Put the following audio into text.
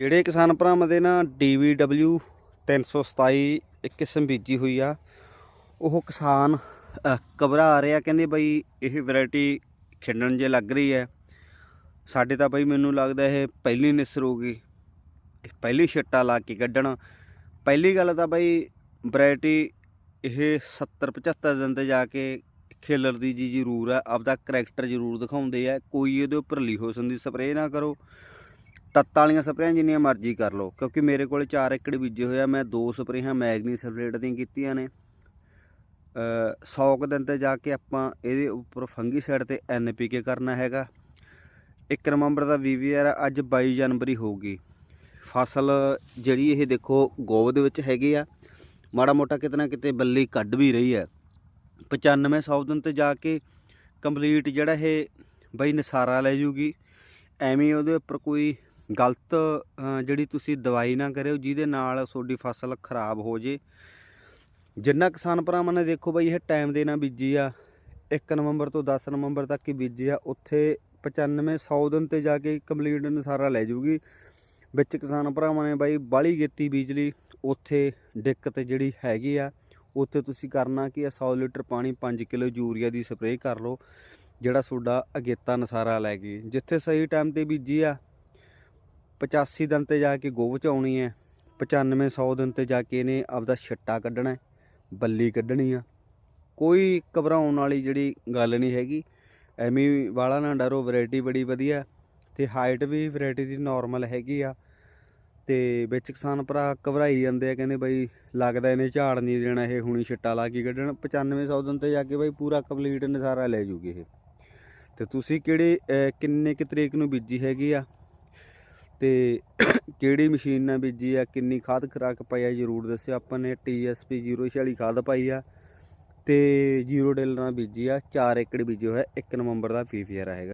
ਜਿਹੜੇ ਕਿਸਾਨ ਭਰਾਵਾਂ ਦੇ ਨਾ DVW 327 ਇੱਕ ਕਿਸਮ ਬੀਜੀ ਹੋਈ ਆ, ਉਹ ਕਿਸਾਨ ਘਬਰਾ ਰਿਹਾ ਕਹਿੰਦੇ ਬਈ ਇਹ ਵੈਰਾਈਟੀ ਖਿੰਡਣ ਜੇ ਲੱਗ ਰਹੀ ਹੈ। ਸਾਡੇ ਤਾਂ ਬਈ ਮੈਨੂੰ ਲੱਗਦਾ ਇਹ ਪਹਿਲੀ ਨਿਸਰ ਹੋਊਗੀ, ਇਹ ਪਹਿਲੀ ਛੱਟਾ ਲਾ ਕੇ ਕੱਢਣ। ਪਹਿਲੀ ਗੱਲ ਤਾਂ ਬਈ ਵੈਰਾਈਟੀ ਇਹ 70 75 ਦਿਨ ਤੇ ਜਾ ਕੇ ਖੇਲਰ ਦੀ ਜੀ ਜ਼ਰੂਰ ਹੈ ਆਪਦਾ ਕਰੈਕਟਰ ਜ਼ਰੂਰ ਦਿਖਾਉਂਦੇ ਆ, ਕੋਈ ਇਹਦੇ ਉੱਪਰ ਲਿਹੋਸਨ ਦੀ ਸਪਰੇਅ ਨਾ ਕਰੋ। ਤੱਤਾਂ ਵਾਲੀਆਂ ਸਪਰੇਆਂ ਜਿੰਨੀਆਂ ਮਰਜ਼ੀ ਕਰ ਲਓ, ਕਿਉਂਕਿ ਮੇਰੇ ਕੋਲ 4 ਏਕੜ ਬੀਜੇ ਹੋਇਆ ਮੈਂ ਦੋ ਸਪਰੇਹਾਂ ਮੈਗਨੀ ਸਲਫੇਟ ਦੀਆਂ ਕੀਤੀਆਂ ਨੇ। ਅ 100 ਕੁ ਦਿਨ ਤੇ ਜਾ ਕੇ ਆਪਾਂ ਇਹਦੇ ਉੱਪਰ ਫੰਗੀਸਾਈਡ ਤੇ ਐਨਪੀਕੇ ਕਰਨਾ ਹੈਗਾ। 1 ਨਵੰਬਰ ਦਾ ਵੀਵੀਆਰ ਅੱਜ 22 ਜਨਵਰੀ ਹੋਊਗੀ ਫਸਲ ਜਿਹੜੀ ਇਹ ਦੇਖੋ ਗੋਬ ਦੇ ਵਿੱਚ ਹੈਗੀ ਆ, ਮਾੜਾ ਮੋਟਾ ਕਿਤੇ ਨਾ ਕਿਤੇ ਬੱਲੀ ਕੱਢ ਵੀ ਰਹੀ ਹੈ 95 100 ਦਿਨ ਤੇ ਜਾ ਕੇ ਕੰਪਲੀਟ ਜਿਹੜਾ ਇਹ ਬਈ ਨਸਾਰਾ ਲੈ ਜੂਗੀ। ਐਵੇਂ ਉਹਦੇ ਉੱਪਰ ਕੋਈ ਗਲਤ ਜਿਹੜੀ ਤੁਸੀਂ ਦਵਾਈ ਨਾ ਕਰਿਓ, ਜਿਹਦੇ ਨਾਲ ਤੁਹਾਡੀ ਫਸਲ ਖਰਾਬ ਹੋ ਜੇ। ਜਿੰਨਾ ਕਿਸਾਨ ਭਰਾਵਾਂ ਨੇ ਦੇਖੋ ਬਾਈ, ਇਹ ਟਾਈਮ ਦੇ ਨਾਲ ਬੀਜੀ ਆ। 1 ਨਵੰਬਰ ਤੋਂ 10 ਨਵੰਬਰ ਤੱਕ ਹੀ ਬੀਜੀ ਆ। ਉੱਥੇ 95 100 ਦਿਨ ਤੇ ਜਾ ਕੇ ਕੰਪਲੀਟ ਨਸਾਰਾ ਲੈ ਜੂਗੀ। ਵਿੱਚ ਕਿਸਾਨ ਭਰਾਵਾਂ ਨੇ ਬਾਈ ਬਾਲੀ ਗੇਤੀ ਬੀਜਲੀ ਉੱਥੇ ਦਿੱਕਤ ਜਿਹੜੀ ਹੈਗੀ ਆ, ਉੱਥੇ ਤੁਸੀਂ ਕਰਨਾ ਕਿ 100 ਲੀਟਰ ਪਾਣੀ 5 ਕਿਲੋ ਯੂਰੀਆ ਦੀ ਸਪਰੇਅ ਕਰ ਲਓ, ਜਿਹੜਾ ਤੁਹਾਡਾ ਅਗੇਤਾ ਨਸਾਰਾ ਲੈ ਗਈ ਜਿੱਥੇ ਸਹੀ ਟਾਈਮ ਤੇ ਬੀਜੀ ਆ 85 ਦਿਨ ਤੇ ਜਾ ਕੇ ਗੋਭ ਚਾਉਣੀ ਹੈ 95 100 ਦਿਨ ਤੇ ਜਾ ਕੇ ਇਹਨੇ ਆਪਦਾ ਛਿੱਟਾ ਕੱਢਣਾ ਬੱਲੀ ਕੱਢਣੀ ਆ। ਕੋਈ ਘਬਰਾਉਣ ਵਾਲੀ ਜਿਹੜੀ ਗੱਲ ਨਹੀਂ ਹੈਗੀ। ਐਵੇਂ ਵਾਲਾ ਨਾ ਡਰੋ ਵੈਰਾਈਟੀ ਬੜੀ ਵਧੀਆ ਤੇ ਹਾਈਟ ਵੀ ਵੈਰਾਈਟੀ ਦੀ ਨਾਰਮਲ ਹੈਗੀ ਆ। ਤੇ ਵਿੱਚ ਕਿਸਾਨ ਭਰਾ ਘਬਰਾਈ ਜਾਂਦੇ ਆ, ਕਹਿੰਦੇ ਬਈ ਲੱਗਦਾ ਇਹਨੇ ਝਾੜ ਨਹੀਂ ਦੇਣਾ, ਇਹ ਹੁਣੀ ਛਿੱਟਾ ਲਾ ਕੇ ਕੱਢਣ। 9500 ਦਿਨ ਤੇ ਜਾ ਕੇ ਬਈ ਪੂਰਾ ਕੰਪਲੀਟ ਨਜ਼ਾਰਾ ਲੈ ਜੂਗੀ ਇਹ। ਤੇ ਤੁਸੀਂ ਕਿਹੜੇ ਕਿੰਨੇ ਕਿ ਤਰੀਕ ਨੂੰ ਬੀਜੀ ਹੈਗੀ ਆ? ਤੇ ਕਿਹੜੀ ਮਸ਼ੀਨ ਨਾਲ ਬੀਜੀ ਆ, ਕਿੰਨੀ ਖਾਦ ਖਰਾਕ ਪਾਈ ਆ, ਜਰੂਰ ਦੱਸਿਓ। ਆਪਾਂ ਨੇ TSP 046 ਖਾਦ ਪਾਈ ਆ ਤੇ ਜ਼ੀਰੋ ਡਿਲ ਨਾਲ ਬੀਜੀ ਆ 4 ਏਕੜ ਬੀਜੋ ਹੋਇਆ 1 ਨਵੰਬਰ ਦਾ ਫੀਫੀਅਰ ਹੈਗਾ